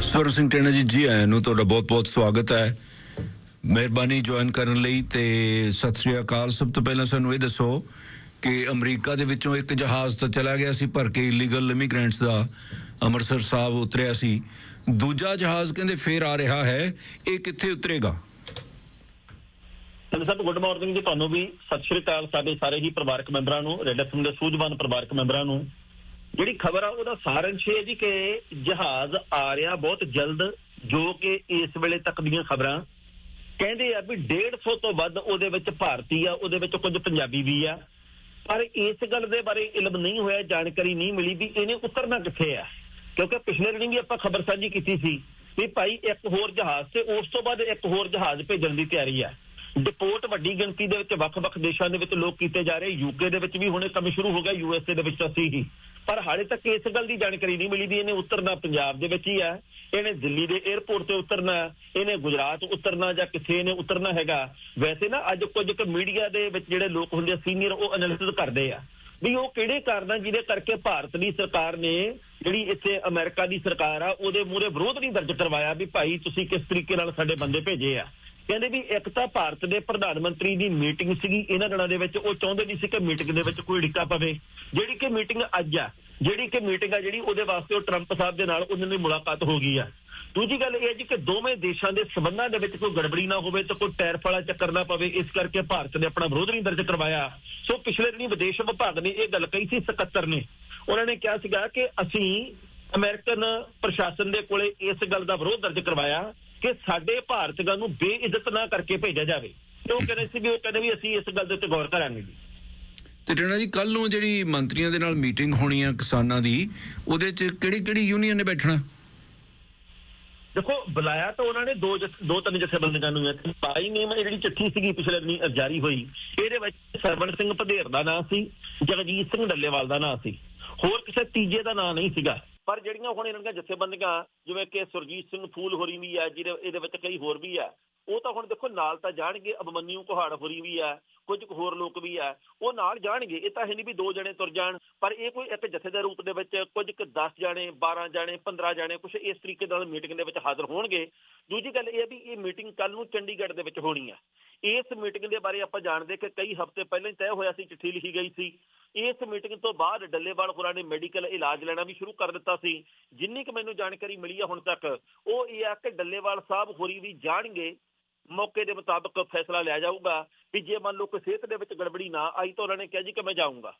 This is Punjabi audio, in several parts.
ਸਵਰ ਸਿੰਘ ਟੈਣਾ ਜੀ ਜੀ ਆਇਆਂ ਨੂੰ ਤੁਹਾਡਾ ਬਹੁਤ-ਬਹੁਤ ਸਵਾਗਤ ਹੈ। ਮਿਹਰਬਾਨੀ ਜੁਆਇਨ ਕਰਨ ਲਈ ਤੇ ਸਤਿ ਸ੍ਰੀ ਅਕਾਲ। ਸਭ ਤੋਂ ਪਹਿਲਾਂ ਸਾਨੂੰ ਇਹ ਦੱਸੋ ਕਿ ਅਮਰੀਕਾ ਦੇ ਵਿੱਚੋਂ ਇੱਕ ਜਹਾਜ਼ ਤਾਂ ਚਲਾ ਗਿਆ ਸੀ, ਭਰ ਕੇ ਇਲੀਗਲ ਇਮੀਗ੍ਰੈਂਟਸ ਦਾ ਅੰਮ੍ਰਿਤਸਰ ਸਾਹਿਬ ਉਤਰਿਆ ਸੀ। ਦੂਜਾ ਜਹਾਜ਼ ਕਹਿੰਦੇ ਫੇਰ ਆ ਰਿਹਾ ਹੈ। ਇਹ ਕਿੱਥੇ ਉਤਰੇਗਾ? ਸੰਤ ਸਾਹਿਬ ਗੁੱਡ ਮਾਰਨਿੰਗ ਜੀ। ਤੁਹਾਨੂੰ ਵੀ ਸਤਿ ਸ਼੍ਰੀ ਅਕਾਲ। ਸਾਡੇ ਸਾਰੇ ਹੀ ਪਰਿਵਾਰਕ ਮੈਂਬਰਾਂ ਨੂੰ ਰੈਡ ਐਫਐਮ ਦੇ ਸੂਝਵਾਨ ਪਰਿਵਾਰਕ ਮੈਂਬਰਾਂ ਨੂੰ ਜਿਹੜੀ ਖਬਰ ਆ, ਉਹਦਾ ਸਾਰੰਸ਼ ਇਹ ਜੀ ਕਿ ਜਹਾਜ਼ ਆ ਰਿਹਾ ਬਹੁਤ ਜਲਦ, ਜੋ ਕਿ ਇਸ ਵੇਲੇ ਤੱਕ ਦੀਆਂ ਖਬਰਾਂ। ਕਹਿੰਦੇ ਆ ਵੀ 150 ਤੋਂ ਵੱਧ ਉਹਦੇ ਵਿੱਚ ਭਾਰਤੀ ਆ, ਉਹਦੇ ਵਿੱਚ ਕੁਝ ਪੰਜਾਬੀ ਵੀ ਆ। ਪਰ ਇਸ ਗੱਲ ਦੇ ਬਾਰੇ ਇਲਮ ਨਹੀਂ ਹੋਇਆ, ਜਾਣਕਾਰੀ ਨਹੀਂ ਮਿਲੀ ਵੀ ਇਹਨੇ ਉਤਰਨਾ ਕਿੱਥੇ ਆ। ਕਿਉਂਕਿ ਪਿਛਲੇ ਦਿਨ ਵੀ ਆਪਾਂ ਖਬਰ ਸਾਂਝੀ ਕੀਤੀ ਸੀ ਵੀ ਭਾਈ ਇੱਕ ਹੋਰ ਜਹਾਜ਼ ਤੇ ਉਸ ਤੋਂ ਬਾਅਦ ਇੱਕ ਹੋਰ ਜਹਾਜ਼ ਭੇਜਣ ਦੀ ਤਿਆਰੀ ਆ। ਡਿਪੋਰਟ ਵੱਡੀ ਗਿਣਤੀ ਦੇ ਵਿੱਚ ਵੱਖ-ਵੱਖ ਦੇਸ਼ਾਂ ਦੇ ਵਿੱਚ ਲੋਕ ਕੀਤੇ ਜਾ ਰਹੇ ਯੂਕੇ ਦੇ ਵਿੱਚ ਵੀ ਹੁਣੇ ਕੰਮ ਸ਼ੁਰੂ ਹੋ ਗਿਆ ਯੂਐਸਏ ਦੇ ਵਿੱਚ ਅਸੀਂ ਹੀ। ਪਰ ਹਾਲੇ ਤੱਕ ਇਸ ਗੱਲ ਦੀ ਜਾਣਕਾਰੀ ਨਹੀਂ ਮਿਲੀ ਵੀ ਇਹਨੇ ਉਤਰਨਾ ਪੰਜਾਬ ਦੇ ਵਿੱਚ ਹੀ ਹੈ ਇਹਨੇ ਦਿੱਲੀ ਦੇ 에ਅਰਪੋਰਟ ਤੇ ਉਤਰਨਾ, ਇਹਨੇ ਗੁਜਰਾਤ ਉਤਰਨਾ ਜਾਂ ਕਿੱਥੇ ਇਹਨੇ ਉਤਰਨਾ ਹੈਗਾ। ਵੈਸੇ ਨਾ ਅੱਜ ਕੁਝ ਕੁ ਮੀਡੀਆ ਦੇ ਵਿੱਚ ਜਿਹੜੇ ਲੋਕ ਹੁੰਦੇ ਸੀਨੀਅਰ ਉਹ ਐਨਾਲਿਸਿਸ ਕਰਦੇ ਆ ਵੀ ਉਹ ਕਿਹੜੇ ਕਾਰਨਾਂ ਜਿਹਦੇ ਕਰਕੇ ਭਾਰਤ ਦੀ ਸਰਕਾਰ ਨੇ ਜਿਹੜੀ ਇੱਥੇ ਅਮਰੀਕਾ ਦੀ ਸਰਕਾਰ ਆ, ਉਹਦੇ ਮੂਹਰੇ ਵਿਰੋਧ ਨਹੀਂ ਦਰਜ ਕਰਵਾਇਆ ਵੀ ਭਾਈ ਤੁਸੀਂ ਕਿਸ ਤਰੀਕੇ ਨਾਲ ਸਾਡੇ ਬੰਦੇ ਭੇਜੇ ਆ। ਕਹਿੰਦੇ ਵੀ ਇੱਕ ਤਾਂ ਭਾਰਤ ਦੇ ਪ੍ਰਧਾਨ ਮੰਤਰੀ ਦੀ ਮੀਟਿੰਗ ਸੀਗੀ, ਇਹਨਾਂ ਦਿਨਾਂ ਦੇ ਵਿੱਚ ਉਹ ਚਾਹੁੰਦੇ ਨਹੀਂ ਸੀ ਕਿ ਮੀਟਿੰਗ ਦੇ ਵਿੱਚ ਕੋਈ ਢਿੱਕਾ ਪਵੇ। ਜਿਹੜੀ ਕਿ ਮੀਟਿੰਗ ਅੱਜ ਆ, ਜਿਹੜੀ ਕਿ ਮੀਟਿੰਗ ਆ ਜਿਹੜੀ ਉਹਦੇ ਵਾਸਤੇ ਉਹ ਟਰੰਪ ਸਾਹਿਬ ਦੇ ਨਾਲ ਉਹਨਾਂ ਦੀ ਮੁਲਾਕਾਤ ਹੋ ਗਈ ਆ। ਦੂਜੀ ਗੱਲ ਇਹ ਹੈ ਜੀ ਕਿ ਦੋਵੇਂ ਦੇਸ਼ਾਂ ਦੇ ਸਬੰਧਾਂ ਦੇ ਵਿੱਚ ਕੋਈ ਗੜਬੜੀ ਨਾ ਹੋਵੇ ਤੇ ਕੋਈ ਟੈਰਫ ਵਾਲਾ ਚੱਕਰ ਨਾ ਪਵੇ, ਇਸ ਕਰਕੇ ਭਾਰਤ ਨੇ ਆਪਣਾ ਵਿਰੋਧ ਨਹੀਂ ਦਰਜ ਕਰਵਾਇਆ। ਸੋ ਪਿਛਲੇ ਦਿਨੀ ਵਿਦੇਸ਼ ਵਿਭਾਗ ਨੇ ਇਹ ਗੱਲ ਕਹੀ ਸੀ, ਸਕੱਤਰ ਨੇ। ਉਹਨਾਂ ਨੇ ਕਿਹਾ ਸੀਗਾ ਕਿ ਅਸੀਂ ਅਮਰੀਕਨ ਪ੍ਰਸ਼ਾਸਨ ਦੇ ਕੋਲੇ ਇਸ ਗੱਲ ਦਾ ਵਿਰੋਧ ਦਰਜ ਕਰਵਾਇਆ ਕਿ ਸਾਡੇ ਭਾਰਤੀਆਂ ਨੂੰ ਬੇਇੱਜ਼ਤ ਨਾ ਕਰਕੇ ਭੇਜਿਆ ਜਾਵੇ। ਤੇ ਉਹ ਕਹਿੰਦੇ ਸੀ ਵੀ ਉਹ ਕਹਿੰਦੇ ਵੀ ਅਸੀਂ ਇਸ ਗੱਲ ਦੇ ਉੱਤੇ ਗੌਰ ਕਰਾਂਗੇ ਜੀ। ਤੇ ਟੈਣਾ ਜੀ ਕੱਲ ਨੂੰ ਜਿਹੜੀ ਮੰਤਰੀਆਂ ਦੇ ਨਾਲ ਮੀਟਿੰਗ ਹੋਣੀ ਆ ਕਿਸਾਨਾਂ ਦੀ ਉਹਦੇ 'ਚ ਕਿਹੜੀ-ਕਿਹੜੀ ਯੂਨੀਅਨ ਨੇ ਬੈਠਣਾ? ਦੇਖੋ ਬੁਲਾਇਆ ਤਾਂ ਉਹਨਾਂ ਨੇ ਦੋ ਦੋ ਤਿੰਨ ਜਥੇਬੰਦੀਆਂ ਨੂੰ ਹੈ ਬਾਈ ਨੇਮ ਇਹ ਜਿਹੜੀ ਚਿੱਠੀ ਸੀਗੀ ਪਿਛਲੇ ਦਿਨੀ ਜਾਰੀ ਹੋਈ ਇਹਦੇ ਵਿੱਚ ਸਰਵਣ ਸਿੰਘ ਭਦੇਰ ਦਾ ਨਾਮ ਸੀ ਜਗਜੀਤ ਸਿੰਘ ਡੱਲੇਵਾਲ ਦਾ ਨਾਮ ਸੀ। ਹੋਰ ਕਿਸੇ ਤੀਜੇ ਦਾ ਨਾਮ ਨਹੀਂ ਸੀਗਾ। ਪਰ ਜਿਹੜੀਆਂ ਹੁਣ ਇਹਨਾਂ ਦੀਆਂ ਜਥੇਬੰਦੀਆਂ, ਜਿਵੇਂ ਕਿ ਸੁਰਜੀਤ ਸਿੰਘ ਫੂਲ ਹੋਰੀ ਵੀ ਆ, ਜਿਹਦੇ ਇਹਦੇ ਵਿੱਚ ਕਈ ਹੋਰ ਵੀ ਆ, ਉਹ ਤਾਂ ਹੁਣ ਦੇਖੋ ਨਾਲ ਤਾਂ ਜਾਣਗੇ ਅਬਮਨਿਊ ਕੁਹਾੜ ਹੋਰੀ ਵੀ ਆ, ਕੁਝ ਕੁ ਹੋਰ ਲੋਕ ਵੀ ਆ, ਉਹ ਨਾਲ ਜਾਣਗੇ, ਇਹ ਤਾਂ ਹੈ ਨਹੀਂ ਵੀ ਦੋ ਜਣੇ ਤੁਰ ਜਾਣ, ਪਰ ਇਹ ਕੋਈ ਇੱਕ ਜਥੇ ਦੇ ਰੂਪ ਦੇ ਵਿੱਚ ਕੁਝ ਕੁ 10 ਜਾਣੇ 12 ਜਾਣੇ 15 ਜਾਣੇ ਕੁਝ ਇਸ ਤਰੀਕੇ ਨਾਲ ਮੀਟਿੰਗ ਦੇ ਵਿੱਚ ਹਾਜ਼ਰ ਹੋਣਗੇ। ਦੂਜੀ ਗੱਲ ਇਹ ਹੈ ਵੀ ਇਹ ਮੀਟਿੰਗ ਕੱਲ ਨੂੰ ਚੰਡੀਗੜ੍ਹ ਦੇ ਵਿੱਚ ਹੋਣੀ ਆ। ਇਸ ਮੀਟਿੰਗ ਦੇ ਬਾਰੇ ਆਪਾਂ ਜਾਣਦੇ ਕਿ ਕਈ ਹਫ਼ਤੇ ਪਹਿਲਾਂ ਹੀ ਤੈਅ ਹੋਇਆ ਸੀ, ਚਿੱਠੀ ਲਿਖੀ ਗਈ ਸੀ। ਇਸ ਮੀਟਿੰਗ ਤੋਂ ਬਾਅਦ ਡੱਲੇਵਾਲ ਹੋਰਾਂ ਨੇ ਮੈਡੀਕਲ ਇਲਾਜ ਲੈਣਾ ਵੀ ਸ਼ੁਰੂ ਕਰ ਦਿੱਤਾ ਸੀ। ਜਿੰਨੀ ਕਿ ਮੈਨੂੰ ਜਾਣਕਾਰੀ ਮਿਲੀ ਹੈ ਹੁਣ ਤੱਕ, ਉਹ ਇਹ ਆ ਕਿ ਡੱਲੇਵਾਲ ਸਾਹਿਬ ਹੋਰੀ ਵੀ ਜਾਣਗੇ, ਮੌਕੇ ਦੇ ਮੁਤਾਬਕ ਫੈਸਲਾ ਲਿਆ ਜਾਊਗਾ ਵੀ ਜੇ ਮੰਨ ਲਓ ਕਿ ਸਿਹਤ ਦੇ ਵਿੱਚ ਗੜਬੜੀ ਨਾ ਆਈ ਤਾਂ ਉਹਨਾਂ ਨੇ ਕਿਹਾ ਜੀ ਕਿ ਮੈਂ ਜਾਊਂਗਾ।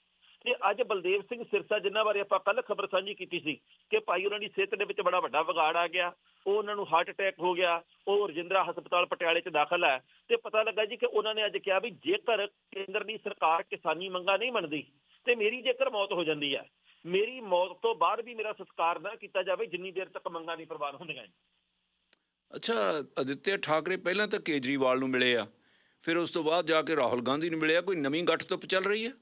ਤੇ ਅੱਜ ਬਲਦੇਵ ਸਿੰਘ ਸਿਰਸਾ ਜਿਨ੍ਹਾਂ ਬਾਰੇ ਆਪਾਂ ਕੱਲ ਖਬਰ ਸਾਂਝੀ ਕੀਤੀ ਸੀ ਕਿ ਭਾਈ ਉਹਨਾਂ ਦੀ ਸਿਹਤ ਦੇ ਵਿੱਚ ਬੜਾ ਵੱਡਾ ਵਿਗਾੜ ਆ ਗਿਆ। ਉਹ ਉਹਨਾਂ ਨੂੰ ਹਾਰਟ ਅਟੈਕ ਹੋ ਗਿਆ ਉਹ ਰਜਿੰਦਰਾ ਹਸਪਤਾਲ ਪਟਿਆਲੇ 'ਚ ਦਾਖਲ ਹੈ ਤੇ ਪਤਾ ਲੱਗਾ ਜੀ ਕਿ ਉਹਨਾਂ ਨੇ ਅੱਜ ਕਿਹਾ ਵੀ ਜੇਕਰ ਕੇਂਦਰ ਦੀ ਸਰਕਾਰ ਕਿਸਾਨੀ ਮੰਗਾਂ ਨਹੀਂ ਮੰਨਦੀ ਤੇ ਮੇਰੀ ਜੇਕਰ ਮੌਤ ਹੋ ਜਾਂਦੀ ਹੈ ਮੇਰੀ ਮੌਤ ਤੋਂ ਬਾਅਦ ਵੀ ਮੇਰਾ ਸੰਸਕਾਰ ਨਾ ਕੀਤਾ ਜਾਵੇ ਜਿੰਨੀ ਦੇਰ ਤੱਕ ਮੰਗਾਂ ਨਹੀਂ ਪ੍ਰਵਾਨ ਹੁੰਦੀਆਂ ਅੱਛਾ ਅਦਿੱਤਿਆ ਠਾਕਰੇ ਪਹਿਲਾਂ ਤਾਂ ਕੇਜਰੀਵਾਲ ਨੂੰ ਮਿਲੇ ਆ ਫਿਰ ਉਸ ਤੋਂ ਬਾਅਦ ਜਾ ਕੇ ਰਾਹੁਲ ਗਾਂਧੀ ਨੂੰ ਮਿਲਿਆ ਕੋਈ ਨਵੀਂ ਗੱਠ ਚੱਲ ਰਹੀ ਹੈ?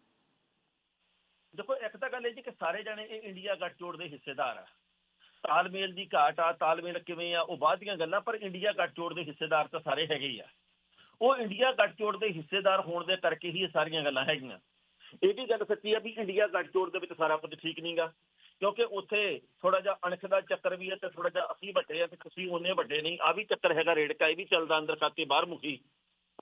ਦੇਖੋ ਇੱਕ ਤਾਂ ਗੱਲ ਇਹ ਜੀ ਕਿ ਸਾਰੇ ਜਣੇ ਇਹ ਇੰਡੀਆ ਗੱਠਜੋੜ ਦੇ ਹਿੱਸੇਦਾਰ ਆ। ਤਾਲਮੇਲ ਦੀ ਘਾਟ ਆ, ਤਾਲਮੇਲ ਕਿਵੇਂ ਆ, ਉਹ ਬਾਅਦ ਦੀਆਂ ਗੱਲਾਂ, ਪਰ ਇੰਡੀਆ ਗੱਠਜੋੜ ਦੇ ਹਿੱਸੇਦਾਰ ਤਾਂ ਸਾਰੇ ਹੈਗੇ ਹੀ ਆ। ਉਹ ਇੰਡੀਆ ਗੱਠਜੋੜ ਦੇ ਹਿੱਸੇਦਾਰ ਹੋਣ ਦੇ ਕਰਕੇ ਹੀ ਇਹ ਸਾਰੀਆਂ ਗੱਲਾਂ ਹੈਗੀਆਂ। ਇਹ ਵੀ ਗੱਲ ਸੱਚੀ ਆ ਵੀ ਇੰਡੀਆ ਗੱਠਜੋੜ ਦੇ ਵਿੱਚ ਸਾਰਾ ਕੁਝ ਠੀਕ ਨਹੀਂਗਾ ਕਿਉਂਕਿ ਉੱਥੇ ਥੋੜਾ ਜਿਹਾ ਅਣਖ ਦਾ ਚੱਕਰ ਵੀ ਹੈ ਤੇ ਥੋੜਾ ਜਿਹਾ ਅਸੀਂ ਵੱਡੇ ਆ ਤੇ ਤੁਸੀਂ ਉਹਨੇ ਵੱਡੇ ਨਹੀਂ ਆ ਵੀ ਚੱਕਰ ਹੈਗਾ ਰੇੜਕਾ, ਇਹ ਵੀ ਚੱਲਦਾ ਅੰਦਰ ਖਾਤੇ ਬਾਹਰ ਮੁਖੀ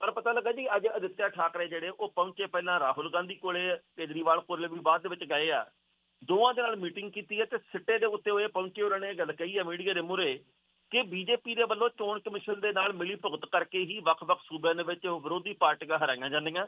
ਪਰ ਪਤਾ ਲੱਗਾ ਜੀ, ਅੱਜ ਅਦਿੱਤਿਆ ਠਾਕਰੇ ਜਿਹੜੇ ਉਹ ਪਹੁੰਚੇ ਪਹਿਲਾਂ ਰਾਹੁਲ ਗਾਂਧੀ ਕੋਲੇ, ਕੇਜਰੀਵਾਲ ਕੋਲੇ ਵੀ ਬਾਅਦ ਦੇ ਵਿੱਚ ਗਏ ਆ। ਦੋਵਾਂ ਦੇ ਨਾਲ ਮੀਟਿੰਗ ਕੀਤੀ ਹੈ ਤੇ ਸਿੱਟੇ ਦੇ ਉੱਤੇ ਉਹ ਪਹੁੰਚੇ ਉਹਨਾਂ ਨੇ ਇਹ ਗੱਲ ਕਹੀ ਹੈ ਮੀਡੀਆ ਦੇ ਮੂਹਰੇ ਕਿ ਬੀਜੇਪੀ ਦੇ ਵੱਲੋਂ ਚੋਣ ਕਮਿਸ਼ਨ ਦੇ ਨਾਲ ਮਿਲੀ ਭੁਗਤ ਕਰਕੇ ਹੀ ਵੱਖ-ਵੱਖ ਸੂਬਿਆਂ ਦੇ ਵਿੱਚ ਵਿਰੋਧੀ ਪਾਰਟੀਆਂ ਹਰਾਈਆਂ ਜਾਂਦੀਆਂ।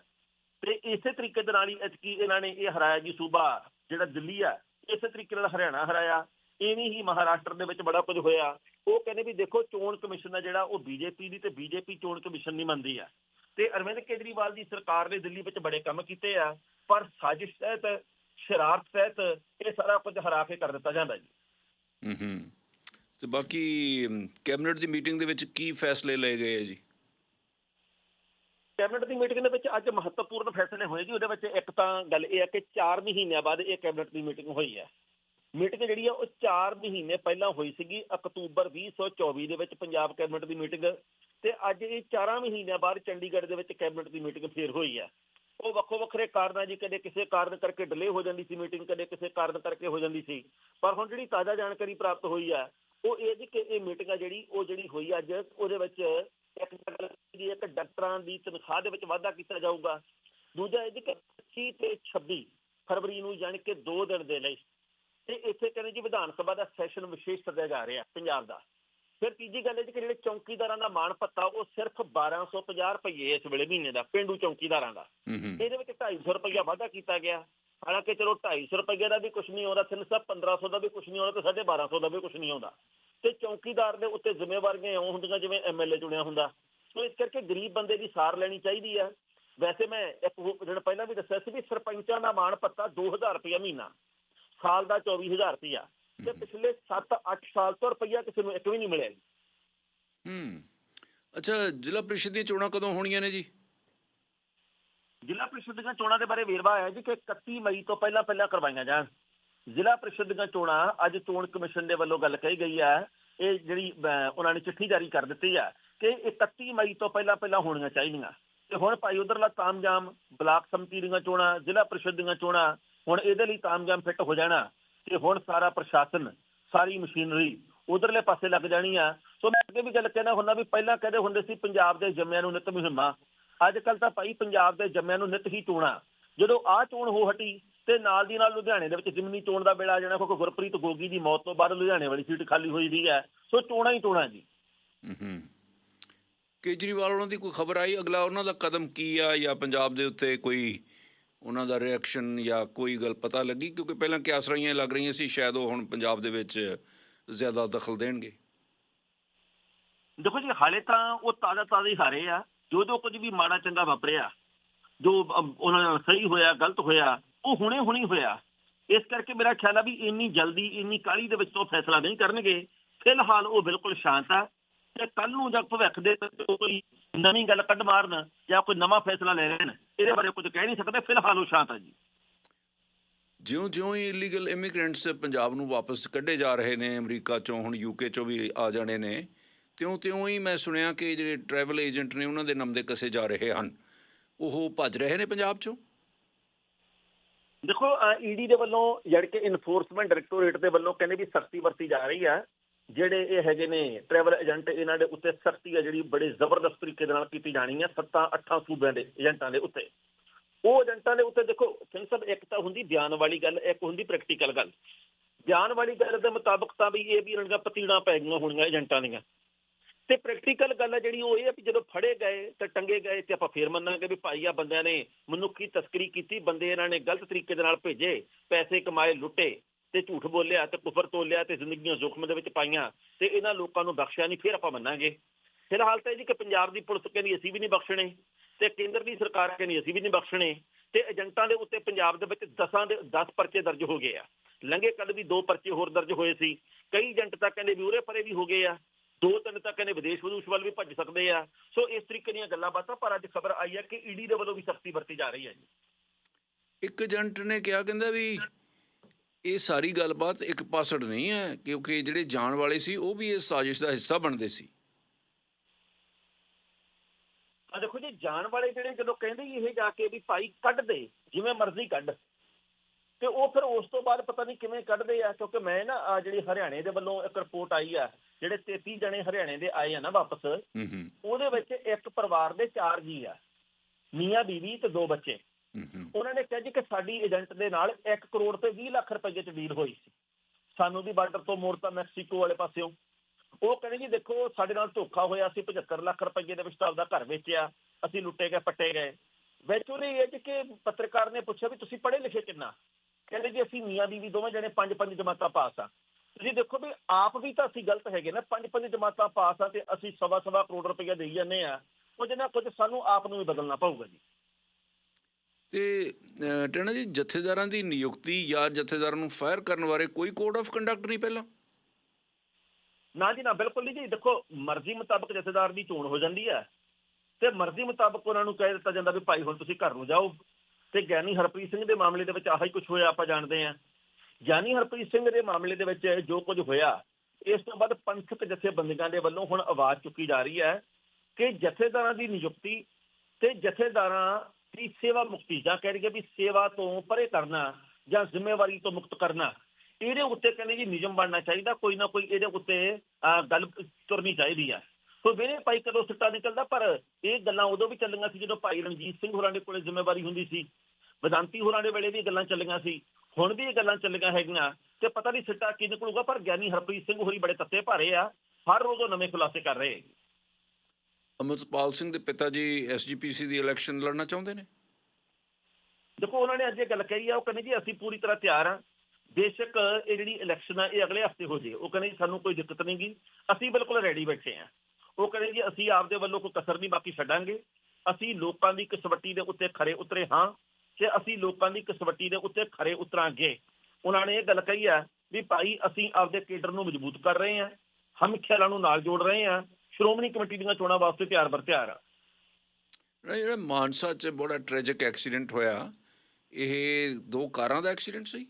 ਤੇ ਇਸੇ ਤਰੀਕੇ ਦੇ ਨਾਲ ਹੀ ਐਤਕੀ ਇਹਨਾਂ ਨੇ ਇਹ ਹਰਾਇਆ ਜੀ ਸੂਬਾ, ਜਿਹੜਾ ਦਿੱਲੀ ਆ, ਇਸੇ ਤਰੀਕੇ ਨਾਲ ਹਰਿਆਣਾ ਹਰਾਇਆ। ਐਵੇਂ ਹੀ ਮਹਾਰਾਸ਼ਟਰ ਦੇ ਵਿੱਚ ਬੜਾ ਕੁਝ ਹੋਇਆ। ਉਹ ਕਹਿੰਦੇ ਵੀ ਦੇਖੋ ਚੋਣ ਕਮਿਸ਼ਨ ਆ ਜਿਹੜਾ, ਉਹ ਬੀਜੇਪੀ ਦੀ ਤੇ ਬੀਜੇਪੀ ਚੋਣ ਕਮਿਸ਼ਨ ਨਹੀਂ ਮੰਨਦੀ ਆ। ਤੇ ਅਰਵਿੰਦ ਕੇਜਰੀਵਾਲ ਦੀ ਸਰਕਾਰ ਨੇ ਦਿੱਲੀ ਵਿੱਚ ਬੜੇ ਕੰਮ ਕੀਤੇ ਆ, ਪਰ ਸਾਜ਼ਿਸ਼ ਤਹਿਤ ਸ਼ਰਾਰਤ ਤਹਿਤ ਇਹ ਸਾਰਾ ਕੁਝ ਹਰਾ ਕੇ ਕਰ ਦਿੱਤਾ ਜਾਂਦਾ ਜੀ। ਹੂੰ ਹੂੰ ਤੇ ਬਾਕੀ ਕੈਬਨਿਟ ਦੀ ਮੀਟਿੰਗ ਦੇ ਵਿੱਚ ਕੀ ਫੈਸਲੇ ਲਏ ਗਏ ਆ ਜੀ? ਕੈਬਨਿਟ ਦੀ ਮੀਟਿੰਗ ਦੇ ਵਿੱਚ ਅੱਜ ਮਹੱਤਵਪੂਰਨ ਫੈਸਲੇ ਹੋਏ ਜੀ। ਉਹਦੇ ਵਿੱਚ ਇੱਕ ਤਾਂ ਗੱਲ ਇਹ ਹੈ ਕਿ 4 ਮਹੀਨਿਆਂ ਬਾਅਦ ਇਹ ਕੈਬਨਿਟ ਦੀ ਮੀਟਿੰਗ ਹੋਈ ਹੈ। ਮੀਟਿੰਗ ਜਿਹੜੀ ਆ ਉਹ 4 ਮਹੀਨੇ ਪਹਿਲਾਂ ਹੋਈ ਸੀਗੀ ਅਕਤੂਬਰ 2024 ਦੇ ਵਿੱਚ ਪੰਜਾਬ ਕੈਬਨਿਟ ਦੀ ਮੀਟਿੰਗ। ਤੇ ਅੱਜ ਇਹ 4 ਮਹੀਨਿਆਂ ਬਾਅਦ ਚੰਡੀਗੜ੍ਹ ਦੇ ਵਿੱਚ ਕੈਬਨਿਟ ਦੀ ਮੀਟਿੰਗ ਫੇਰ ਹੋਈ ਹੈ। ਉਹ ਵੱਖੋ ਵੱਖਰੇ ਕਾਰਨਾਂ ਜੀ, ਕਦੇ ਕਿਸੇ ਕਾਰਨ ਕਰਕੇ ਡਿਲੇ ਹੋ ਜਾਂਦੀ ਸੀ ਮੀਟਿੰਗ ਕਦੇ ਕਿਸੇ ਕਾਰਨ ਕਰਕੇ ਹੋ ਜਾਂਦੀ ਸੀ। ਪਰ ਹੁਣ ਜਿਹੜੀ ਤਾਜ਼ਾ ਜਾਣਕਾਰੀ ਪ੍ਰਾਪਤ ਹੋਈ ਹੈ ਉਹ ਇਹ ਜੀ ਕਿ ਇਹ ਮੀਟਿੰਗ ਆ ਜਿਹੜੀ, ਉਹ ਜਿਹੜੀ ਹੋਈ ਅੱਜ, ਉਹਦੇ ਵਿੱਚ ਇੱਕ ਤਾਂ ਇੱਕ ਡਾਕਟਰਾਂ ਦੀ ਤਨਖਾਹ ਦੇ ਵਿੱਚ ਵਾਧਾ ਕੀਤਾ ਜਾਊਗਾ। ਦੂਜਾ ਇਹ ਜੀ ਕਿ 25 ਤੇ 26 ਫਰਵਰੀ ਨੂੰ ਯਾਨੀ ਕਿ 2 ਦਿਨ ਦੇ ਲਈ। ਤੇ ਇੱਥੇ ਕਹਿੰਦੇ ਜੀ, ਵਿਧਾਨ ਸਭਾ ਦਾ ਸੈਸ਼ਨ ਵਿਸ਼ੇਸ਼ ਸੱਦਿਆ ਜਾ ਰਿਹਾ ਪੰਜਾਬ ਦਾ। ਫਿਰ ਤੀਜੀ ਗੱਲ ਇਹ ਕਿ ਜਿਹੜੇ ਚੌਕੀਦਾਰਾਂ ਦਾ ਮਾਣ ਭੱਤਾ ਉਹ ਸਿਰਫ 1250 ਰੁਪਏ ਇਸ ਵੇਲੇ ਮਹੀਨੇ ਦਾ ਪਿੰਡੂ ਚੌਕੀਦਾਰਾਂ ਦਾ। ਇਹਦੇ ਵਿੱਚ 250 ਰੁਪਇਆ ਵਾਧਾ ਕੀਤਾ ਗਿਆ। ਹਾਲਾਂਕਿ ਚਲੋ 250 ਰੁਪਏ ਦਾ ਵੀ ਕੁਝ ਨਹੀਂ ਆਉਂਦਾ ਤਿੰਨ ਸੌ 1500 ਦਾ ਵੀ ਕੁਝ ਨਹੀਂ ਆਉਂਦਾ ਤੇ 1250 ਦਾ ਵੀ ਕੁਝ ਨਹੀਂ ਆਉਂਦਾ। ਤੇ ਚੌਕੀਦਾਰ ਦੇ ਉੱਤੇ ਜ਼ਿੰਮੇਵਾਰੀਆਂ ਇਉਂ ਹੁੰਦੀਆਂ ਜਿਵੇਂ ਐਮਐਲਏ ਚੁਣਿਆ ਹੁੰਦਾ। ਸੋ ਇਸ ਕਰਕੇ ਗਰੀਬ ਬੰਦੇ ਦੀ ਸਾਰ ਲੈਣੀ ਚਾਹੀਦੀ ਆ। ਵੈਸੇ ਮੈਂ ਇੱਕ ਦਿਨ ਪਹਿਲਾਂ ਵੀ ਦੱਸਿਆ ਸੀ ਵੀ ਸਰਪੰਚਾਂ ਦਾ ਮਾਣ ਪੱਤਾ 2000 ਰੁਪਇਆ ਮਹੀਨਾ। ਸਾਲ ਦਾ 24000 ਰੁਪਇਆ ਤੇ ਪਿਛਲੇ 7-8 ਸਾਲ ਤੋਂ ਰੁਪਇਆ ਕਿਸੇ ਨੂੰ ਇੱਕ ਵੀ ਨਹੀਂ ਮਿਲਿਆ ਜੀ। ਹੂੰ। ਅੱਛਾ ਜ਼ਿਲ੍ਹਾ ਪ੍ਰੀਸ਼ਦ ਦੀਆਂ ਚੋਣਾਂ ਕਦੋਂ ਹੋਣੀਆਂ ਨੇ ਜੀ? ਜ਼ਿਲ੍ਹਾ ਪ੍ਰੀਸ਼ਦ ਦੀਆਂ ਚੋਣਾਂ ਦੇ ਬਾਰੇ ਵੇਰਵਾ ਆਇਆ ਜੀ ਕਿ 31 ਮਈ ਤੋਂ ਪਹਿਲਾਂ ਪਹਿਲਾਂ ਕਰਵਾਈਆਂ ਜਾਣ। ਜ਼ਿਲ੍ਹਾ ਪ੍ਰੀਸ਼ਦ ਦੀਆਂ ਚੋਣਾਂ ਅੱਜ ਚੋਣ ਕਮਿਸ਼ਨ ਦੇ ਵੱਲੋਂ ਗੱਲ ਕਹੀ ਗਈ ਹੈ। ਇਹ ਜਿਹੜੀ ਉਹਨਾਂ ਨੇ ਚਿੱਠੀ ਜਾਰੀ ਕਰ ਦਿੱਤੀ ਹੈ ਕਿ 31 ਮਈ ਤੋਂ ਪਹਿਲਾਂ ਪਹਿਲਾਂ ਹੋਣੀਆਂ ਚਾਹੀਦੀਆਂ। ਤੇ ਹੁਣ ਭਾਈ ਉਧਰਲਾ ਤਾਮਜਾਮ ਬਲਾਕ ਸੰਮਤੀ ਦੀਆਂ ਚੋਣਾਂ ਜ਼ਿਲ੍ਹਾ ਪ੍ਰੀਸ਼ਦ ਦੀਆਂ ਚੋਣਾਂ ਹੁਣ ਇਹਦੇ ਲਈ ਤਾਮਜਾਮ ਫਿੱਟ ਹੋ ਜਾਣਾ। ਤੇ ਹੁਣ ਸਾਰਾ ਪ੍ਰਸ਼ਾਸਨ, ਸਾਰੀ ਮਸ਼ੀਨਰੀ ਉਧਰਲੇ ਪਾਸੇ ਲੱਗ ਜਾਣੀ ਆ। ਸੋ ਮੈਂ ਅੱਗੇ ਵੀ ਗੱਲ ਕਹਿਣਾ ਹੁੰਦਾ ਵੀ ਪਹਿਲਾਂ ਕਹਿੰਦੇ ਹੁੰਦੇ ਸੀ ਪੰਜਾਬ ਦੇ ਜੰਮਿਆਂ ਨੂੰ ਨਿਤ ਮੁਹਿੰਮਾਂ। ਅੱਜ ਕੱਲ ਤਾਂ ਭਾਈ ਪੰਜਾਬ ਦੇ ਜੰਮਿਆਂ ਨੂੰ ਨਿਤ ਹੀ ਚੋਣਾਂ। ਜਦੋਂ ਆਹ ਚੋਣ ਹੋ ਹਟੀ ਤੇ ਨਾਲ ਦੀ ਨਾਲ ਲੁਧਿਆਣੇ ਦੇ ਵਿੱਚ ਜਿਮਨੀ ਚੋਣ ਦਾ ਵੇਲਾ ਜਾਣਾ, ਕਿਉਂਕਿ ਗੁਰਪ੍ਰੀਤ ਗੋਗੀ ਦੀ ਮੌਤ ਤੋਂ ਬਾਅਦ ਲੁਧਿਆਣੇ ਵਾਲੀ ਸੀਟ ਖਾਲੀ ਹੋਈ ਵੀ ਹੈ। ਸੋ ਚੋਣਾਂ ਹੀ ਚੋਣਾਂ ਜੀ। ਹੂੰ ਹੂੰ ਕੇਜਰੀਵਾਲ ਉਹਨਾਂ ਦੀ ਕੋਈ ਖਬਰ ਆਈ? ਅਗਲਾ ਉਹਨਾਂ ਦਾ ਕਦਮ ਕੀ ਆ ਜਾਂ ਪੰਜਾਬ ਦੇ ਉੱਤੇ ਕੋਈ ਉਹਨਾਂ ਦਾ ਰਿਐਕਸ਼ਨ ਜਾਂ ਕੋਈ ਗੱਲ ਪਤਾ ਲੱਗੀ? ਕਿਉਂਕਿ ਪਹਿਲਾਂ ਕਿਆਸ ਰਹੀਆਂ ਲੱਗ ਰਹੀਆਂ ਸੀ, ਸ਼ਾਇਦ ਉਹ ਹੁਣ ਪੰਜਾਬ ਦੇ ਵਿੱਚ ਜ਼ਿਆਦਾ ਦਖਲ ਦੇਣਗੇ। ਦੇਖੋ ਜੀ, ਹਾਲੇ ਤਾਂ ਉਹ ਤਾਜ਼ਾ ਤਾਜ਼ਾ ਹੀ ਹਾਰੇ ਆ। ਜੋ ਜੋ ਕੁਝ ਵੀ ਮਾੜਾ ਚੰਗਾ ਵਾਪਰਿਆ, ਜੋ ਉਹਨਾਂ ਨਾਲ ਸਹੀ ਹੋਇਆ, ਗਲਤ ਹੋਇਆ, ਉਹ ਹੁਣੇ ਹੁਣੇ ਹੋਇਆ। ਇਸ ਕਰਕੇ ਮੇਰਾ ਖਿਆਲ ਆ ਵੀ ਇੰਨੀ ਜਲਦੀ, ਇੰਨੀ ਕਾਹਲੀ ਦੇ ਵਿੱਚ ਉਹ ਫੈਸਲਾ ਨਹੀਂ ਕਰਨਗੇ। ਫਿਲਹਾਲ ਉਹ ਬਿਲਕੁਲ ਸ਼ਾਂਤ ਆ। ਤੇ ਕੱਲ ਨੂੰ ਜਦ ਭਵਿੱਖ ਦੇ ਕੋਈ ਨਵੀਂ ਗੱਲ ਕੱਢ ਮਾਰਨ ਜਾਂ ਕੋਈ ਨਵਾਂ ਫੈਸਲਾ ਲੈ ਲੈਣ ਇਹਦੇ ਬਾਰੇ ਕੁਝ ਕਹਿ ਨਹੀਂ ਸਕਦੇ ਫਿਲਹਾਲ ਉਹ ਸ਼ਾਂਤ ਆ ਜੀ। ਜਿਉਂ-ਜਿਉਂ ਹੀ ਇਲੀਗਲ ਇਮੀਗ੍ਰੈਂਟਸ ਪੰਜਾਬ ਨੂੰ ਵਾਪਸ ਕੱਢੇ ਜਾ ਰਹੇ ਨੇ ਅਮਰੀਕਾ ਚੋਂ ਹੁਣ ਯੂਕੇ ਚੋਂ ਵੀ ਆ ਜਾਣੇ ਨੇ ਤਿਉਂ-ਤਿਉਂ ਹੀ ਮੈਂ ਸੁਣਿਆ ਕਿ ਜਿਹੜੇ ਟਰੈਵਲ ਏਜੰਟ ਨੇ ਉਹਨਾਂ ਦੇ ਨੰਬਰ ਕਸੇ ਜਾ ਰਹੇ ਹਨ। ਉਹ ਭੱਜ ਰਹੇ ਨੇ ਪੰਜਾਬ ਚੋਂ? ਦੇਖੋ ਈਡੀ ਦੇ ਵੱਲੋਂ ਜਿਹੜੀ ਕਿ ਇਨਫੋਰਸਮੈਂਟ ਡਾਇਰੈਕਟੋਰੇਟ ਦੇ ਵੱਲੋਂ ਕਹਿੰਦੇ ਵੀ ਸਖਤੀ ਵਰਤੀ ਜਾ ਰਹੀ ਆ। ਜਿਹੜੇ ਇਹ ਹੈਗੇ ਨੇ ਟਰੈਵਲ ਏਜੰਟ ਇਹਨਾਂ ਦੇ ਉੱਤੇ ਸਖਤੀ ਆ ਜਿਹੜੀ ਬੜੇ ਜ਼ਬਰਦਸਤ ਤਰੀਕੇ ਦੇ ਨਾਲ ਕੀਤੀ ਜਾਣੀ ਹੈ ਸੱਤਾਂ ਅੱਠਾਂ ਸੂਬਿਆਂ ਦੇ ਏਜੰਟਾਂ ਦੇ ਉੱਤੇ। ਉਹ ਏਜੰਟਾਂ ਦੇ ਉੱਤੇ ਦੇਖੋ, ਸਿੰਘ ਸਾਹਿਬ, ਇੱਕ ਤਾਂ ਹੁੰਦੀ ਬਿਆਨ ਵਾਲੀ ਗੱਲ, ਇੱਕ ਹੁੰਦੀ ਪ੍ਰੈਕਟੀਕਲ ਗੱਲ। ਬਿਆਨ ਵਾਲੀ ਗੱਲ ਦੇ ਮੁਤਾਬਕ ਤਾਂ ਵੀ ਇਹ ਵੀ ਇਹਨਾਂ ਦੀਆਂ ਪਤੀੜਾਂ ਪੈ ਗਈਆਂ ਹੋਣੀਆਂ ਏਜੰਟਾਂ ਦੀਆਂ। ਤੇ ਪ੍ਰੈਕਟੀਕਲ ਗੱਲ ਹੈ ਜਿਹੜੀ ਉਹ ਇਹ ਹੈ ਵੀ ਜਦੋਂ ਫੜੇ ਗਏ ਤੇ ਟੰਗੇ ਗਏ ਤੇ ਆਪਾਂ ਫੇਰ ਮੰਨਾਂਗੇ ਵੀ ਭਾਈ ਆ ਬੰਦਿਆਂ ਨੇ ਮਨੁੱਖੀ ਤਸਕਰੀ ਕੀਤੀ, ਬੰਦੇ ਇਹਨਾਂ ਨੇ ਗਲਤ ਤਰੀਕੇ ਦੇ ਨਾਲ ਭੇਜੇ, ਪੈਸੇ ਕਮਾਏ, ਲੁੱਟੇ। ਤੇ ਝੂਠ ਬੋਲਿਆ ਤੇ ਕੁਫਰ ਤੋਲਿਆ ਤੇ ਜ਼ਿੰਦਗੀਆਂ ਜ਼ੁਖਮ ਦੇ ਵਿੱਚ ਪਾਈਆਂ ਤੇ ਇਹਨਾਂ ਲੋਕਾਂ ਨੂੰ ਬਖਸ਼ਿਆ ਨਹੀਂ, ਫਿਰ ਆਪਾਂ ਮੰਨਾਂਗੇ। ਫਿਲਹਾਲ ਤਾਂ ਇਹ ਜੀ ਕਿ ਪੰਜਾਬ ਦੀ ਪੁਲਿਸ ਕਹਿੰਦੀ ਅਸੀਂ ਵੀ ਨਹੀਂ ਬਖਸ਼ਣੇ ਤੇ ਕੇਂਦਰ ਦੀ ਸਰਕਾਰ ਕਹਿੰਦੀ ਅਸੀਂ ਵੀ ਨਹੀਂ ਬਖਸ਼ਣੇ ਤੇ ਏਜੰਟਾਂ ਦੇ ਉੱਤੇ ਪੰਜਾਬ ਦੇ ਵਿੱਚ ਦਸਾਂ ਦੇ 10 ਪਰਚੇ ਦਰਜ ਹੋ ਗਏ ਆ। ਲੰਘੇ ਕੱਲ ਵੀ ਦੋ ਪਰਚੇ ਹੋਰ ਦਰਜ ਹੋਏ ਸੀ। ਕਈ ਏਜੰਟ ਤਾਂ ਕਹਿੰਦੇ ਵੀ ਉਰੇ ਪਰੇ ਵੀ ਹੋ ਗਏ ਆ। ਦੋ ਤਿੰਨ ਤਾਂ ਕਹਿੰਦੇ ਵਿਦੇਸ਼ ਵਿਦੂਸ਼ ਵੱਲ ਵੀ ਭੱਜ ਸਕਦੇ ਆ। ਸੋ ਇਸ ਤਰੀਕੇ ਦੀਆਂ ਗੱਲਾਂ ਬਾਤਾਂ, ਪਰ ਅੱਜ ਖਬਰ ਆਈ ਹੈ ਕਿ ਈਡੀ ਦੇ ਵੱਲੋਂ ਵੀ ਸਖਤੀ ਵਰਤੀ ਜਾ ਰਹੀ ਹੈ ਜੀ। ਇੱਕ ਏਜੰਟ ਨੇ ਕਿਹਾ, ਕਹਿੰਦਾ ਵੀ ਇਹ ਸਾਰੀ ਗੱਲਬਾਤ ਇੱਕ ਪਾਸੜ ਨਹੀਂ ਹੈ ਕਿਉਂਕਿ ਜਿਹੜੇ ਜਾਣ ਵਾਲੇ ਸੀ ਉਹ ਵੀ ਇਸ ਸਾਜ਼ਿਸ਼ ਦਾ ਹਿੱਸਾ ਬਣਦੇ ਸੀ। ਆ ਦੇਖੋ ਜੀ ਜਾਣ ਵਾਲੇ ਜਿਹੜੇ ਜਦੋਂ ਕਹਿੰਦੇ ਇਹ ਜਾ ਕੇ ਵੀ ਭਾਈ ਕੱਢ ਦੇ ਜਿਵੇਂ ਮਰਜ਼ੀ ਕੱਢ। ਤੇ ਉਹ ਫਿਰ ਉਸ ਤੋਂ ਬਾਅਦ ਪਤਾ ਨਹੀਂ ਕਿਵੇਂ ਕੱਢਦੇ ਆ ਕਿਉਂਕਿ ਮੈਂ ਨਾ ਆਹ ਜਿਹੜੀ ਹਰਿਆਣੇ ਦੇ ਵੱਲੋਂ ਇੱਕ ਰਿਪੋਰਟ ਆਈ ਆ ਜਿਹੜੇ 33 ਜਣੇ ਹਰਿਆਣੇ ਦੇ ਆਏ ਆ ਨਾ ਵਾਪਸ ਹੂੰ ਹੂੰ। ਉਹਦੇ ਵਿੱਚ ਇੱਕ ਪਰਿਵਾਰ ਦੇ ਚਾਰ ਜੀ ਆ ਮੀਆਂ ਬੀਵੀ ਤੇ ਦੋ ਬੱਚੇ। ਉਹਨਾਂ ਨੇ ਕਿਹਾ ਜੀ ਕਿ ਸਾਡੀ ਏਜੰਟ ਦੇ ਨਾਲ 1 ਕਰੋੜ ਤੇ 20 ਲੱਖ ਰੁਪਏ ਚ ਡੀਲ ਹੋਈ ਸੀ। ਸਾਨੂੰ ਵੀ ਬਾਰਡਰ ਤੋਂ ਮੋੜਤਾ ਮੈਕਸੀਕੋ ਵਾਲੇ ਪਾਸਿਓਂ। ਉਹ ਕਹਿੰਦੇ ਜੀ, ਦੇਖੋ, ਸਾਡੇ ਨਾਲ ਧੋਖਾ ਹੋਇਆ ਸੀ 75 ਲੱਖ ਰੁਪਏ ਦੇ ਵਿੱਚ ਤਾਂ ਆਪਦਾ ਘਰ ਵੇਚਿਆ, ਅਸੀਂ ਲੁੱਟੇ ਗਏ, ਪੱਟੇ ਗਏ। ਵਿੱਚ ਉਹਨੇ ਇਹ ਜੀ ਕਿ ਪੱਤਰਕਾਰ ਨੇ ਪੁੱਛਿਆ ਵੀ ਤੁਸੀਂ ਪੜ੍ਹੇ ਲਿਖੇ ਕਿੰਨਾ? ਕਹਿੰਦੇ ਜੀ, ਅਸੀਂ ਮੀਆਂ ਬੀਵੀ ਦੋਵੇਂ ਜਣੇ ਪੰਜ ਪੰਜ ਜਮਾਤਾਂ ਪਾਸ ਆ। ਤੁਸੀਂ ਦੇਖੋ ਵੀ ਆਪ ਵੀ ਤਾਂ ਅਸੀਂ ਗਲਤ ਹੈਗੇ ਨਾ ਪੰਜ ਪੰਜ ਜਮਾਤਾਂ ਪਾਸ ਆ ਤੇ ਅਸੀਂ ਸਵਾ ਸਵਾ ਕਰੋੜ ਰੁਪਏ ਦੇਈ ਜਾਂਦੇ ਆ। ਕੁਝ ਨਾ ਕੁਝ ਸਾਨੂੰ ਆਪ ਨੂੰ ਵੀ ਬਦਲਣਾ ਪਊਗਾ ਜੀ। ਤੇ ਅਹ, ਜੀ ਜਥੇਦਾਰਾਂ ਦੀ ਨਿਯੁਕਤੀ ਜਾਂ ਜਥੇਦਾਰਾਂ ਨੂੰ ਫਾਇਰ ਕਰਨ ਬਾਰੇ ਕੋਈ ਕੋਡ ਆਫ ਕੰਡਕਟ ਨਹੀਂ ਪਹਿਲਾਂ? ਨਾ ਜੀ ਨਾ ਬਿਲਕੁਲ ਨਹੀਂ ਜੀ। ਦੇਖੋ ਮਰਜ਼ੀ ਮੁਤਾਬਕ ਜਥੇਦਾਰ ਦੀ ਚੋਣ ਹੋ ਜਾਂਦੀ ਹੈ ਤੇ ਮਰਜ਼ੀ ਮੁਤਾਬਕ ਉਹਨਾਂ ਨੂੰ ਕਹਿ ਦਿੱਤਾ ਜਾਂਦਾ ਵੀ ਭਾਈ ਹੁਣ ਤੁਸੀਂ ਘਰ ਨੂੰ ਜਾਓ। ਤੇ ਗਿਆਨੀ ਹਰਪ੍ਰੀਤ ਸਿੰਘ ਦੇ ਮਾਮਲੇ ਦੇ ਵਿੱਚ ਆਹੀ ਕੁਝ ਹੋਇਆ ਆਪਾਂ ਜਾਣਦੇ ਹਾਂ। ਗਿਆਨੀ ਹਰਪ੍ਰੀਤ ਸਿੰਘ ਦੇ ਮਾਮਲੇ ਦੇ ਵਿੱਚ ਜੋ ਕੁਝ ਹੋਇਆ ਇਸ ਤੋਂ ਬਾਅਦ ਪੰਥਕ ਜਥੇਬੰਦੀਆਂ ਦੇ ਵੱਲੋਂ ਹੁਣ ਆਵਾਜ਼ ਚੁੱਕੀ ਜਾ ਰਹੀ ਹੈ ਕਿ ਜਥੇਦਾਰਾਂ ਦੀ ਨਿਯੁਕਤੀ ਤੇ ਜਥੇਦਾਰਾਂ ਦੀ ਸੇਵਾ ਮੁਕਤੀ, ਜਾਂ ਕਹਿ ਰਹੀਏ ਵੀ ਸੇਵਾ ਤੋਂ ਪਰੇ ਕਰਨਾ, ਜਾਂ ਜ਼ਿੰਮੇਵਾਰੀ ਤੋਂ ਮੁਕਤ ਕਰਨਾ, ਇਹਦੇ ਉੱਤੇ ਕਹਿੰਦੇ ਜੀ ਨਿਯਮ ਬਣਨਾ ਚਾਹੀਦਾ, ਕੋਈ ਨਾ ਕੋਈ ਇਹਦੇ ਉੱਤੇ ਗੱਲ ਤੁਰਨੀ ਚਾਹੀਦੀ ਆ। ਸੋ ਵੇਰੇ ਭਾਈ ਕਦੋਂ ਸਿੱਟਾ ਨਿਕਲਦਾ, ਪਰ ਇਹ ਗੱਲਾਂ ਉਦੋਂ ਵੀ ਚੱਲੀਆਂ ਸੀ ਜਦੋਂ ਭਾਈ ਰਣਜੀਤ ਸਿੰਘ ਹੋਰਾਂ ਦੇ ਕੋਲੇ ਜ਼ਿੰਮੇਵਾਰੀ ਹੁੰਦੀ ਸੀ, ਵਿਦਾਂਤੀ ਹੋਰਾਂ ਦੇ ਵੇਲੇ ਵੀ ਇਹ ਗੱਲਾਂ ਚੱਲੀਆਂ ਸੀ, ਹੁਣ ਵੀ ਇਹ ਗੱਲਾਂ ਚੱਲੀਆਂ ਹੈਗੀਆਂ, ਤੇ ਪਤਾ ਨਹੀਂ ਸਿੱਟਾ ਕੀ ਨਿਕਲੂਗਾ ਪਰ ਗਿਆਨੀ ਹਰਪ੍ਰੀਤ ਸਿੰਘ ਹੋਰੀ ਬੜੇ ਤੱਤੇ ਭਾਰੇ ਆ, ਹਰ ਰੋਜ਼ ਉਹ ਨਵੇਂ ਖੁਲਾਸੇ ਕਰ ਰਹੇ ਅਮਰਪਾਲ ਸਿੰਘ ਦੇ ਪਿਤਾ ਜੀ ਐਸਜੀਪੀਸੀ ਦੀ ਇਲੈਕਸ਼ਨ ਲੜਨਾ ਚਾਹੁੰਦੇ ਨੇ? ਦੇਖੋ, ਉਹਨਾਂ ਨੇ ਅੱਜ ਇਹ ਗੱਲ ਕਹੀ ਆ, ਉਹ ਕਹਿੰਦੇ ਜੀ, ਅਸੀਂ ਪੂਰੀ ਤਰ੍ਹਾਂ ਤਿਆਰ ਆ ਬੇਸ਼ੱਕ ਇਹ ਜਿਹੜੀ ਇਲੈਕਸ਼ਨ ਆ, ਇਹ ਅਗਲੇ ਹਫ਼ਤੇ ਹੋ ਜੇ। ਉਹ ਕਹਿੰਦੇ ਜੀ, ਸਾਨੂੰ ਕੋਈ ਦਿੱਕਤ ਨਹੀਂ ਗੀ। ਅਸੀਂ ਬਿਲਕੁਲ ਰੈਡੀ ਬੈਠੇ ਆ ਉਹ ਕਹਿੰਦੇ ਜੀ, ਅਸੀਂ ਆਪਦੇ ਵੱਲੋਂ ਕੋਈ ਕਸਰ ਨਹੀਂ ਬਾਕੀ ਛੱਡਾਂਗੇ। ਅਸੀਂ ਲੋਕਾਂ ਦੀ ਕਸਵੱਟੀ ਦੇ ਉੱਤੇ ਖਰੇ ਉਤਰੇ ਹਾਂ ਤੇ ਅਸੀਂ ਲੋਕਾਂ ਦੀ ਕਸਵੱਟੀ ਦੇ ਉੱਤੇ ਖਰੇ ਉਤਰਾਂਗੇ। ਉਹਨਾਂ ਨੇ ਇਹ ਗੱਲ ਕਹੀ ਆ ਵੀ ਭਾਈ, ਅਸੀਂ ਆਪਦੇ ਕੇਡਰ ਨੂੰ ਮਜ਼ਬੂਤ ਕਰ ਰਹੇ ਹਾਂ, ਹਮ ਖਿਆਲਾਂ ਨੂੰ ਨਾਲ ਜੋੜ ਰਹੇ ਹਾਂ। ਸ਼੍ਰੋਮਣੀ ਕਮੇਟੀ ਦੀਆਂ ਚੋਣਾਂ ਵਾਸਤੇ ਤਿਆਰ ਬਰ ਤਿਆਰ ਆ। ਜਿਹੜਾ ਮਾਨਸਾ 'ਚ ਬੜਾ ਟ੍ਰੈਜਿਕ ਐਕਸੀਡੈਂਟ ਹੋਇਆ ਇਹ ਦੋ ਕਾਰਾਂ ਦਾ ਐਕਸੀਡੈਂਟ ਸੀ?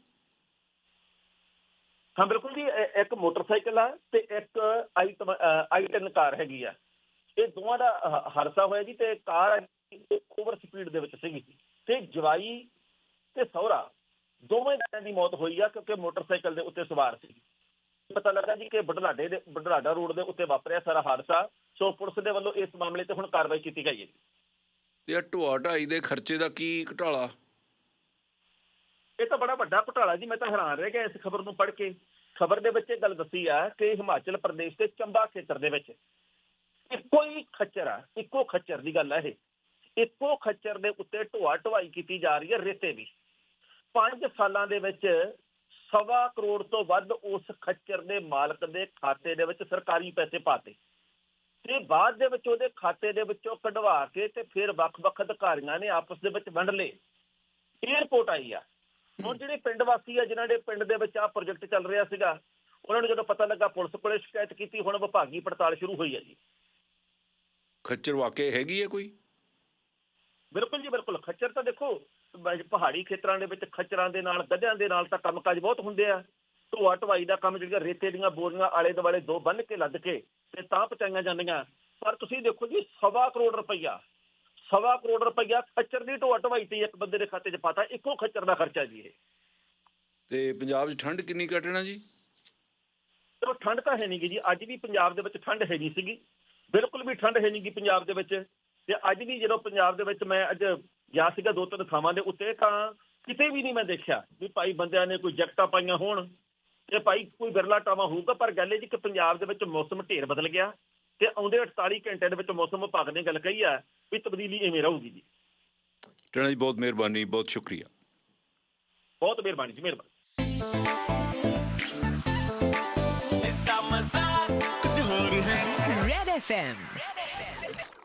ਹਾਂ ਬਿਲਕੁਲ ਜੀ ਇੱਕ ਮੋਟਰਸਾਈਕਲ ਆ ਤੇ ਇੱਕ ਆਈ ਆਈ 10 ਕਾਰ ਹੈਗੀ ਆ। ਇਹ ਦੋਵਾਂ ਦਾ ਹਾਦਸਾ ਹੋਇਆ ਜੀ ਤੇ ਕਾਰ ਓਵਰ ਸਪੀਡ ਦੇ ਵਿੱਚ ਸੀਗੀ ਤੇ ਜਵਾਈ ਤੇ ਸਹੁਰਾ ਦੋਵੇਂ ਜਣਿਆਂ ਦੀ ਮੌਤ ਹੋਈ ਆ ਕਿਉਂਕਿ ਮੋਟਰਸਾਈਕਲ ਦੇ ਉੱਤੇ ਸਵਾਰ ਸੀ। ਪਤਾ ਲੱਗਾ ਜੀ ਕਿ ਬਡਲਾਡੇ ਦੇ ਬਡਲਾਡਾ ਰੋਡ ਦੇ ਉੱਤੇ ਵਾਪਰਿਆ ਸਾਰਾ ਹਾਦਸਾ ਸੋ ਪੁਲਿਸ ਦੇ ਵੱਲੋਂ ਇਸ ਮਾਮਲੇ ਤੇ ਹੁਣ ਕਾਰਵਾਈ ਕੀਤੀ ਗਈ ਹੈ ਜੀ। ਤੇ ਢੋਆ ਢਾਈ ਦੇ ਖਰਚੇ ਦਾ ਕੀ ਘਟਾਲਾ? ਇਹ ਤਾਂ ਬੜਾ ਵੱਡਾ ਘੁਟਾਲਾ ਜੀ ਮੈਂ ਤਾਂ ਹੈਰਾਨ ਰਹਿ ਗਿਆ ਇਸ ਖਬਰ ਨੂੰ ਪੜ੍ਹ ਕੇ। ਖਬਰ ਦੇ ਵਿੱਚ ਇਹ ਗੱਲ ਦੱਸੀ ਆ ਕਿ ਹਿਮਾਚਲ ਪ੍ਰਦੇਸ਼ ਦੇ ਚੰਬਾ ਖੇਤਰ ਦੇ ਵਿੱਚ ਇੱਕੋ ਹੀ ਖੱਚਰ ਆ ਇੱਕੋ ਖੱਚਰ ਦੀ ਗੱਲ ਆ ਇਹ। ਇੱਕੋ ਖੱਚਰ ਦੇ ਉੱਤੇ ਢੋਆ ਢਵਾਈ ਕੀਤੀ ਜਾ ਰਹੀ ਹੈ ਰੇਤੇ ਦੀ। 5 ਸਾਲਾਂ ਦੇ ਵਿੱਚ ਸਵਾ ਕਰੋੜ ਤੋਂ ਵੱਧ ਉਸ ਖੱਚਰ ਦੇ ਮਾਲਕ ਦੇ ਖਾਤੇ ਦੇ ਵਿੱਚ ਸਰਕਾਰੀ ਪੈਸੇ ਪਾਤੇ। ਤੇ ਬਾਅਦ ਦੇ ਵਿੱਚ ਉਹਦੇ ਖਾਤੇ ਦੇ ਵਿੱਚੋਂ ਕਢਵਾ ਕੇ ਤੇ ਫਿਰ ਵੱਖ-ਵੱਖ ਅਧਿਕਾਰੀਆਂ ਨੇ ਆਪਸ ਦੇ ਵਿੱਚ ਵੰਡ ਲਏ। ਇਹ ਰਿਪੋਰਟ ਆਈ ਆ। ਹੁਣ ਜਿਹੜੇ ਪਿੰਡ ਵਾਸੀ ਆ ਜਿਨ੍ਹਾਂ ਦੇ ਪਿੰਡ ਦੇ ਵਿੱਚ ਆ ਪ੍ਰੋਜੈਕਟ ਚੱਲ ਰਿਹਾ ਸੀਗਾ ਉਹਨਾਂ ਨੂੰ ਜਦੋਂ ਪਤਾ ਲੱਗਾ ਪੁਲਿਸ ਕੋਲੇ ਸ਼ਿਕਾਇਤ ਕੀਤੀ ਹੁਣ ਵਿਭਾਗੀ ਪੜਤਾਲ ਸ਼ੁਰੂ ਹੋਈ ਹੈ ਜੀ। ਖੱਚਰ ਵਾਕਿਆ ਹੈਗੀ ਹੈ ਕੋਈ? ਬਿਲਕੁਲ ਜੀ ਬਿਲਕੁਲ। ਖੱਚਰ ਤਾਂ ਦੇਖੋ ਪਹਾੜੀ ਖੇਤਰਾਂ ਦੇ ਵਿੱਚ ਖੱਚਰਾਂ ਦੇ ਨਾਲ ਗੱਧਿਆਂ ਦੇ ਨਾਲ ਤਾਂ ਕੰਮਕਾਜ ਬਹੁਤ ਹੁੰਦੇ ਆ। ਢੋਆ ਢਵਾਈ ਦਾ ਕੰਮ ਜਿਹੜੀਆਂ ਰੇਤੇ ਦੀਆਂ ਬੋਰੀਆਂ ਆਲੇ ਦੁਆਲੇ ਦੋ ਬੰਨ ਕੇ ਲੱਦ ਕੇ ਤੇ ਤਾਂ ਪਹੁੰਚਾਈਆਂ ਜਾਂਦੀਆਂ। ਪਰ ਤੁਸੀਂ ਦੇਖੋ ਜੀ ਸਵਾ ਕਰੋੜ ਰੁਪਈਆ ਸਵਾ ਕਰੋੜ ਰੁਪਈਆ ਖੱਚਰ ਦੀ ਢੋਆ ਢਵਾਈ ਤੇ ਇੱਕ ਬੰਦੇ ਦੇ ਖਾਤੇ 'ਚ ਪਾਤਾ ਇੱਕੋ ਖੱਚਰ ਦਾ ਖਰਚਾ ਜੀ ਇਹ। ਤੇ ਪੰਜਾਬ 'ਚ ਠੰਡ ਕਿੰਨੀ ਘਟਣਾ ਜੀ? ਚਲੋ ਠੰਡ ਤਾਂ ਹੈ ਨਹੀਂਗੀ ਜੀ ਅੱਜ ਵੀ ਪੰਜਾਬ ਦੇ ਵਿੱਚ ਠੰਡ ਹੈ ਨਹੀਂ ਸੀਗੀ। ਬਿਲਕੁਲ ਵੀ ਠੰਡ ਹੈ ਨਹੀਂਗੀ ਪੰਜਾਬ ਦੇ ਵਿੱਚ। ਤੇ ਅੱਜ ਵੀ ਜਦੋਂ ਪੰਜਾਬ ਦੇ ਵਿੱਚ ਮੈਂ ਅੱਜ ਗਿਆ ਸੀਗਾ ਦੋ ਤਿੰਨ ਥਾਵਾਂ ਦੇ ਉੱਤੇ ਤਾਂ ਕਿਤੇ ਵੀ ਨਹੀਂ ਮੈਂ ਦੇਖਿਆ ਵੀ ਭਾਈ ਬੰਦਿਆਂ ਨੇ ਕੋਈ ਜੈਕਟਾਂ ਪਾਈਆਂ ਹੋਣ ਤੇ ਭਾਈ ਕੋਈ ਬਿਰਲਾ ਟਾਵਾ ਹੋਊਗਾ ਪਰ ਗੱਲ ਇਹ ਜੀ ਕਿ ਪੰਜਾਬ ਦੇ ਵਿੱਚ ਮੌਸਮ ਢੇਰ ਬਦਲ ਗਿਆ ਤੇ ਆਉਂਦੇ 48 ਘੰਟਿਆਂ ਦੇ ਵਿੱਚ ਮੌਸਮ ਵਿਭਾਗ ਨੇ ਗੱਲ ਕਹੀ ਆ ਵੀ ਤਬਦੀਲੀ ਐਵੇਂ ਰਹੂਗੀ ਜੀ। ਟਣਾ ਜੀ ਬਹੁਤ ਮਿਹਰਬਾਨੀ ਬਹੁਤ ਸ਼ੁਕਰੀਆ। ਬਹੁਤ ਮਿਹਰਬਾਨੀ ਜੀ ਮਿਹਰਬਾਨੀ। Red FM.